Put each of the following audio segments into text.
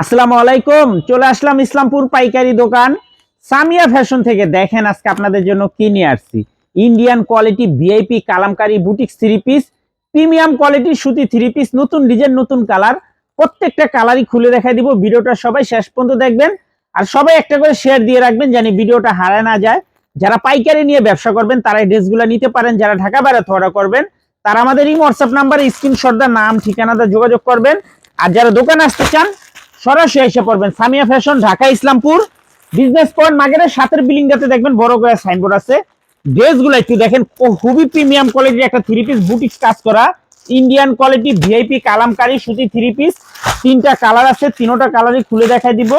আসসালামু আলাইকুম, চলে আসলাম ইসলামপুর পাইকারি দোকান। সামিয়া ফ্যাশন থেকে দেখেন আজকে আপনাদের জন্য কি নিয়ে আসছি। Indian quality VIP kalamkari boutique three piece premium quality সুতি থ্রি পিস নতুন ডিজাইন নতুন কালার প্রত্যেকটা কালারই খুলে দেখাই দিব, ভিডিওটা সবাই শেষ পর্যন্ত দেখবেন। আর সবাই একটা করে শেয়ার দিয়ে রাখবেন জানি ভিডিওটা হারায় না যায়। যারা পাইকারি নিয়ে ব্যবসা করবেন, তারা এই ড্রেসগুলো নিতে পারেন। যারা ঢাকা বেড়াতে অর্ডার করবেন, তারা আমাদের এই হোয়াটসঅ্যাপ নাম্বারে স্ক্রিনশটদার নাম ঠিকানাটা যোগাযোগ করবেন। আর যারা দোকানে আসতে চান সরাসরি এসে পড়বেন Samia fashion, Dhaka Islampur. Business point মার্কেটের সাতের বিল্ডিংটাতে দেখবেন বড় করে সাইনবোর্ড আছে। ড্রেসগুলো একটু দেখেন খুবই প্রিমিয়াম কোয়ালিটির একটা থ্রি পিস বুটিক্স কাজ করা। ইন্ডিয়ান কোয়ালিটি ভিআইপি কালামকারী, সুতি থ্রি পিস তিনটা কালার আছে, তিনোটা কালারই খুলে দেখাই দিব।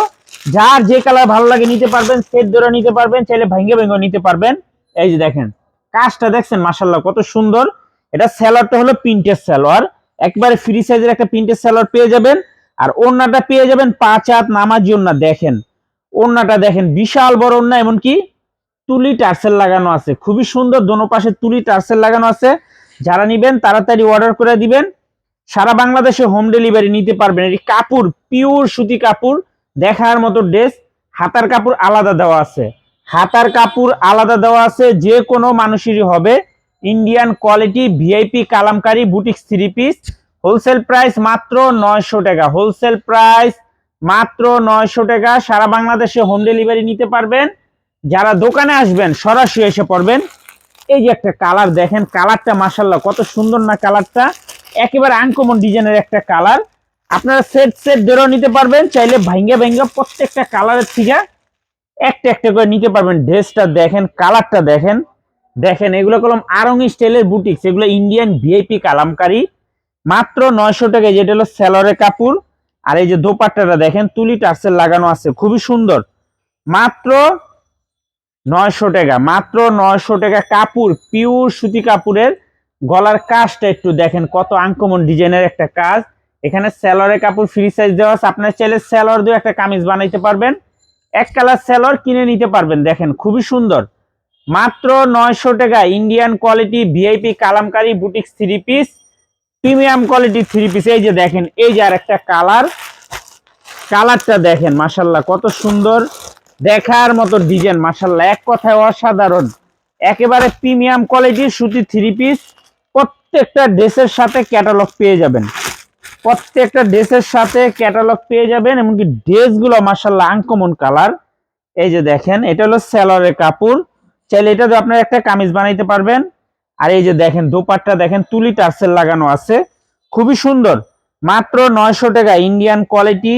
যার যে কালার ভালো লাগে নিতে পারবেন, সেট ধরে নিতে পারবেন, চাইলে ভেঙ্গে ভেঙ্গে নিতে পারবেন। এই যে দেখেন, কাজটা দেখছেন মাসাল্লাহ কত সুন্দর। এটা স্যালোয়ারটা হলো প্রিন্টের স্যালোয়ার একবারে ফ্রি সাইজের একটা প্রিন্টের স্যালোয়ার পেয়ে যাবেন। আর ওড়নাটা পেয়ে যাবেন পাঁচ হাত নামাজি ওড়না দেখেন। ওড়নাটা দেখেন, বিশাল বড় ওড়না, এমনকি তুলি টার্সেল লাগানো আছে। খুবই সুন্দর, দোনো পাশে তুলি টার্সেল লাগানো আছে। যারা নিবেন, তাড়াতাড়ি অর্ডার করে দিবেন। সারা বাংলাদেশে হোম ডেলিভারি নিতে পারবেন। এটি কাপড় পিওর সুতি কাপড়, দেখার মতো ড্রেস হাতার কাপড় আলাদা দেওয়া আছে। হাতার কাপড় আলাদা দেওয়া আছে, যে কোনো মানুষেরই হবে। Indian quality VIP kalamkari, boutique three piece wholesale price মাত্র নয়শো টাকা। হোলসেল প্রাইস মাত্র নয়শো টাকা। সারা বাংলাদেশে হোম ডেলিভারি নিতে পারবেন। যারা দোকানে আসবেন, সরাসরি এসে পড়বেন। এই যে একটা কালার দেখেন, কালারটা মাসাল্লাহ কত সুন্দর না কালারটা। একেবারে আনকমন ডিজাইনের একটা কালার। আপনারা সেট সেট ধরেও নিতে পারবেন, চাইলে ভাঙ্গা ভাঙ্গা প্রত্যেকটা কালারের থেকে একটা একটা করে নিতে পারবেন। ড্রেসটা দেখেন, কালারটা দেখেন। দেখেন, এগুলো কলম আরং স্টাইলের বুটিক্স, এগুলো ইন্ডিয়ান ভিআইপি কালামকারী। মাত্র নয়শো টাকা যেটা হলো স্যালোয়ারের কাপড়। আর এই যে দোপাট্টাটা দেখেন, তুলি টার্সেল লাগানো আছে, খুবই সুন্দর। মাত্র নয়শো টাকা, মাত্র নয়শো টাকা কাপড় পিওর সুতি কাপড়ের। গলার কাজটা একটু দেখেন, কত আনকমন ডিজাইনের একটা কাজ। এখানে স্যালোয়ারের কাপড় ফ্রি সাইজ দেওয়া আছে, আপনার চাইলে স্যালোয়ার দিয়ে একটা কামিজ বানাইতে পারবেন। এক কালার স্যালোয়ার কিনে নিতে পারবেন, দেখেন, খুবই সুন্দর। মাত্র নয়শো টাকা Indian quality VIP kalamkari boutiques three piece premium quality three piece এই যে দেখেন, এই যে আর একটা কালার কালারটা দেখেন মাসাল্লাহ কত সুন্দর, দেখার মতো ডিজাইন মাসাল্লাহ এক কথায় অসাধারণ। একেবারে প্রিমিয়াম কোয়ালিটির সুতি থ্রি পিস প্রত্যেকটা ড্রেসের সাথে ক্যাটালগ পেয়ে যাবেন। প্রত্যেকটা ড্রেসের সাথে ক্যাটালগ পেয়ে যাবেন, এমনকি ড্রেসগুলো মাসাল্লাহ আনকমন কালার এই যে দেখেন, এটা হলো স্যালোয়ারের কাপড়। চাইলে এটা দিয়ে আপনার একটা কামিজ বানাইতে পারবেন। আর এই যে দেখেন, দোপাট্টা দেখেন, তুলি টার্সেল লাগানো আছে। খুবই সুন্দর। মাত্র নয়শো টাকা Indian quality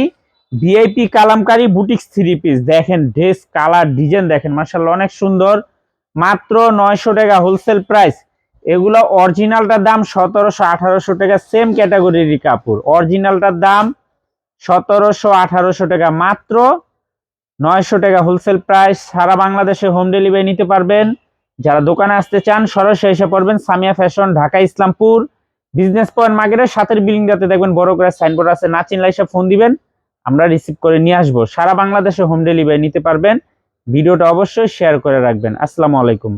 VIP kalamkari boutiques three piece দেখেন ড্রেস কালার ডিজাইন দেখেন মার্শাল্লাহ অনেক সুন্দর। মাত্র নয়শো টাকা হোলসেল প্রাইস এগুলো অরিজিনালটার দাম সতেরোশো আঠারোশো টাকা সেম ক্যাটাগরির কাপড়। অরিজিনালটার দাম সতেরোশো আঠারোশো টাকা। মাত্র নয়শো টাকা হোলসেল প্রাইস সারা বাংলাদেশে হোম ডেলিভারি নিতে পারবেন। যারা দোকানে আসতে চান, সরাসরি এসে পড়বেন Samia fashion, Dhaka, Islampur. Business point মার্কেটের সাথের বিল্ডিংটাতে দেখবেন বড় করে সাইনবোর্ড আছে, না চিনলে এসে ফোন দিবেন, আমরা রিসিভ করে নিয়ে আসব। সারা বাংলাদেশে হোম ডেলিভারি নিতে পারবেন। ভিডিওটা অবশ্যই শেয়ার করে রাখবেন। আসসালামু আলাইকুম।